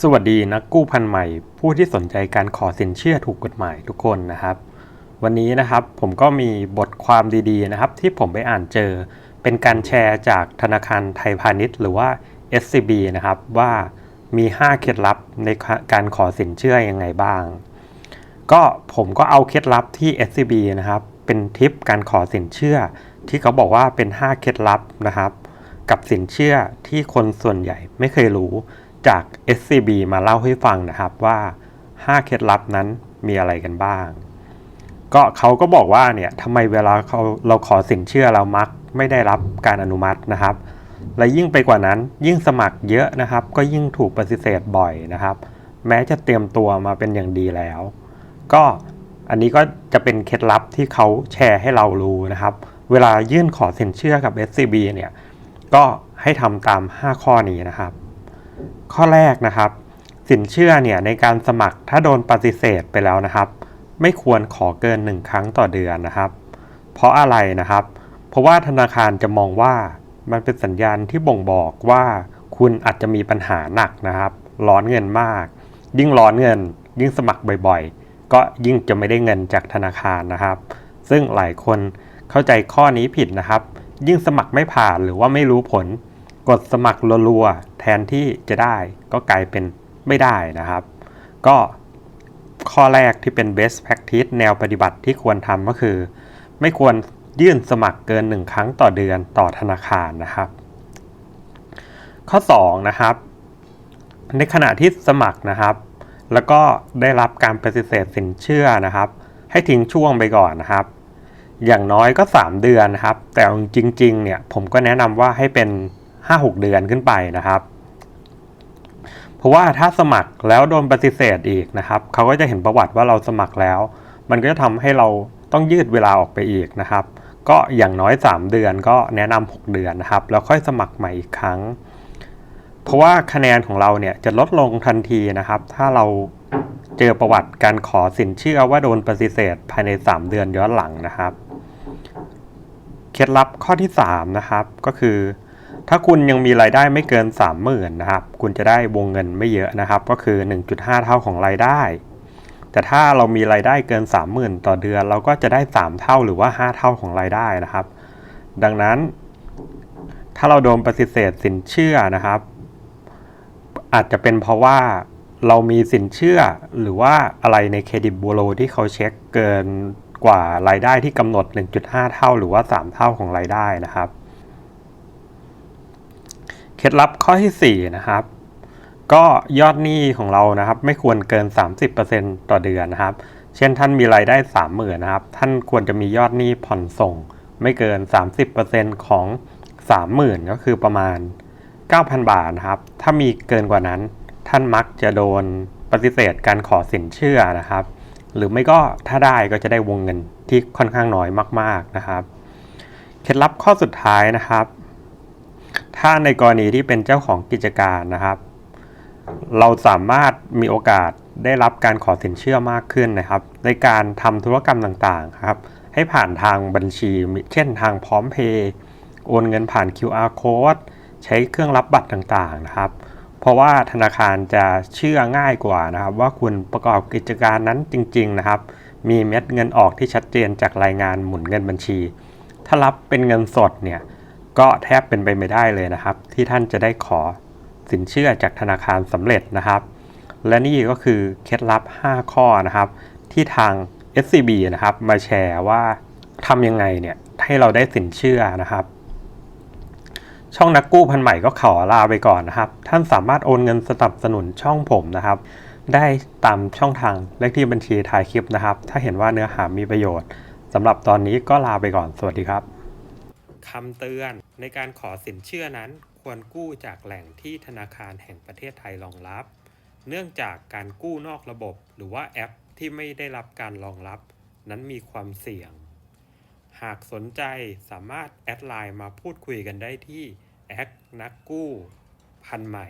สวัสดีนักกู้พันใหม่ ผู้ที่สนใจการขอสินเชื่อถูกกฎหมายทุกคนนะครับ วันนี้นะครับผมก็มีบทความดีๆนะครับ ที่ผมไปอ่านเจอ เป็นการแชร์จากธนาคารไทยพาณิชย์ หรือว่า SCB นะครับว่ามี 5 เคล็ดลับในการขอสินเชื่อยังไงบ้าง ก็ผมก็เอาเคล็ดลับที่ SCB นะครับ เป็นทิปการขอสินเชื่อ ที่เขาบอกว่าเป็น 5 เคล็ดลับนะครับ กับสินเชื่อที่คนส่วนใหญ่ไม่เคยรู้ จาก SCB มาเล่าให้ฟังนะครับว่า 5 เคล็ดลับนั้นมีอะไรกันบ้าง ก็เขาก็บอกว่าเนี่ยทำไมเวลาเขาเราขอสินเชื่อเรามักไม่ได้รับการอนุมัตินะครับ และยิ่งไปกว่านั้นยิ่งสมัครเยอะนะครับ ก็ยิ่งถูกปฏิเสธบ่อยนะครับ แม้จะเตรียมตัวมาเป็นอย่างดีแล้ว ก็อันนี้ก็จะเป็นเคล็ดลับที่เขาแชร์ให้เรารู้นะครับ เวลายื่นขอสินเชื่อกับ SCB เนี่ยก็ให้ทำตาม 5 ข้อนี้นะครับ ข้อแรกนะครับ สินเชื่อเนี่ยในการสมัครถ้าโดนปฏิเสธไปแล้วนะครับ ไม่ควรขอเกิน 1 ครั้งต่อเดือนนะครับ เพราะอะไรนะครับ เพราะว่าธนาคารจะมองว่ามันเป็นสัญญาณที่บ่งบอกว่าคุณอาจจะมีปัญหาหนักนะครับ ร้อนเงินมาก ยิ่งร้อนเงิน ยิ่งสมัครบ่อยๆ ก็ยิ่งจะไม่ได้เงินจากธนาคารนะครับ ซึ่งหลายคนเข้าใจข้อนี้ผิดนะครับ ยิ่งสมัครไม่ผ่านหรือว่าไม่รู้ผล กดสมัครรัวๆ นที่จะได้ก็กลายเป็นไม่ได้นะครับ ก็ข้อแรกที่เป็น best practice แนวปฏิบัติที่ควรทำก็คือ ไม่ควรยื่นสมัครเกิน 1 ครั้งต่อเดือนต่อธนาคารนะครับ ข้อ 2 นะครับ ในขณะที่สมัครนะครับ แล้วก็ได้รับการปฏิเสธสินเชื่อนะครับ ให้ทิ้งช่วงไปก่อนนะครับ อย่างน้อยก็ 3 เดือนนะครับ แต่จริงๆเนี่ยผมก็แนะนำว่าให้เป็น 5-6 เดือนขึ้นไปนะครับ ราะว่าถ้าสมัครแล้วโดนปฏิเสธอีกนะครับเขาก็จะเห็นประวัติว่าเราสมัครแล้ว มันก็จะทำให้เราต้องยืดเวลาออกไปอีกนะครับ ก็อย่างน้อย 3 เดือนก็แนะนำ6เดือนนะครับ แล้วค่อยสมัครใหม่อีกครั้ง เพราะว่าคะแนนของเราเนี่ยจะลดลงทันทีนะครับ ถ้าเราเจอประวัติการขอสินเชื่อว่าโดนปฏิเสธภายใน 3 เดือนย้อนหลังนะครับ เคล็ดลับข้อที่ 3 นะครับก็คือ ถ้าคุณยังมีรายได้ไม่เกิน 30,000นะครับ คุณจะได้วงเงินไม่เยอะนะครับ ก็คือ 1.5 เท่าของรายได้ แต่ถ้าเรามีรายได้เกิน 30,000 ต่อเดือน เราก็จะได้ 3 เท่าหรือว่า 5 เท่าของรายได้นะครับ ดังนั้น ถ้าเราโดนปฏิเสธสินเชื่อนะครับ อาจจะเป็นเพราะว่าเรามีสินเชื่อหรือว่าอะไรในเครดิตบูโรที่เขาเช็คเกินกว่ารายได้ที่กำหนด 1.5 เท่าหรือว่า 3 เท่าของรายได้นะครับ เคล็ดลับข้อที่ 4 นะครับ ก็ยอดหนี้ของเรานะครับ ไม่ควรเกิน 30%ต่อเดือนนะครับ เช่นท่านมีรายได้ 30,000นะครับ ท่านควรจะมียอดหนี้ผ่อนส่ง ไม่เกิน 30%ของ 30,000 ก็คือประมาณ 9,000 บาทนะครับ ถ้ามีเกินกว่านั้น ท่านมักจะโดนปฏิเสธการขอสินเชื่อนะครับ หรือไม่ก็ถ้าได้ก็จะได้วงเงินที่ค่อนข้างน้อยมาก ๆนะครับ เคล็ดลับข้อสุดท้ายนะครับ ถ้าในกรณีที่เป็นเจ้าของกิจการนะครับ เราสามารถมีโอกาสได้รับการขอสินเชื่อมากขึ้นนะครับ ในการทำธุรกรรมต่างๆครับ ให้ผ่านทางบัญชี เช่นทางพร้อมเพย์โอนเงินผ่าน QR code ใช้เครื่องรับบัตรต่างๆนะครับ เพราะว่าธนาคารจะเชื่อง่ายกว่านะครับ ว่าคุณประกอบกิจการนั้นจริง ๆนะครับ มีเม็ดเงินออกที่ชัดเจนจากรายงานหมุนเงินบัญชี ถ้ารับเป็นเงินสดเนี่ย ก็แทบเป็นไปไม่ได้เลยนะครับ ที่ท่านจะได้ขอสินเชื่อจากธนาคารสำเร็จนะครับ และนี่ก็คือเคล็ดลับ 5 ข้อนะครับ ที่ทาง SCB นะครับ มาแชร์ว่าทำยังไงเนี่ยให้เราได้สินเชื่อนะครับ ช่องนักกู้พันใหม่ก็ขอลาไปก่อนนะครับ ท่านสามารถโอนเงินสนับสนุนช่องผมนะครับ ได้ตามช่องทางเลขที่บัญชีถ่ายคลิปนะครับ ถ้าเห็นว่าเนื้อหามีประโยชน์สำหรับตอนนี้ก็ลาไปก่อนสวัสดีครับ คำเตือน ในการขอสินเชื่อนั้นควรกู้จากแหล่งที่ธนาคารแห่งประเทศไทยรองรับ เนื่องจากการกู้นอกระบบ หรือว่าแอปที่ไม่ได้รับการรองรับ นั้นมีความเสี่ยง หากสนใจสามารถแอดไลน์มาพูดคุยกันได้ที่แอคนักกู้ พันใหม่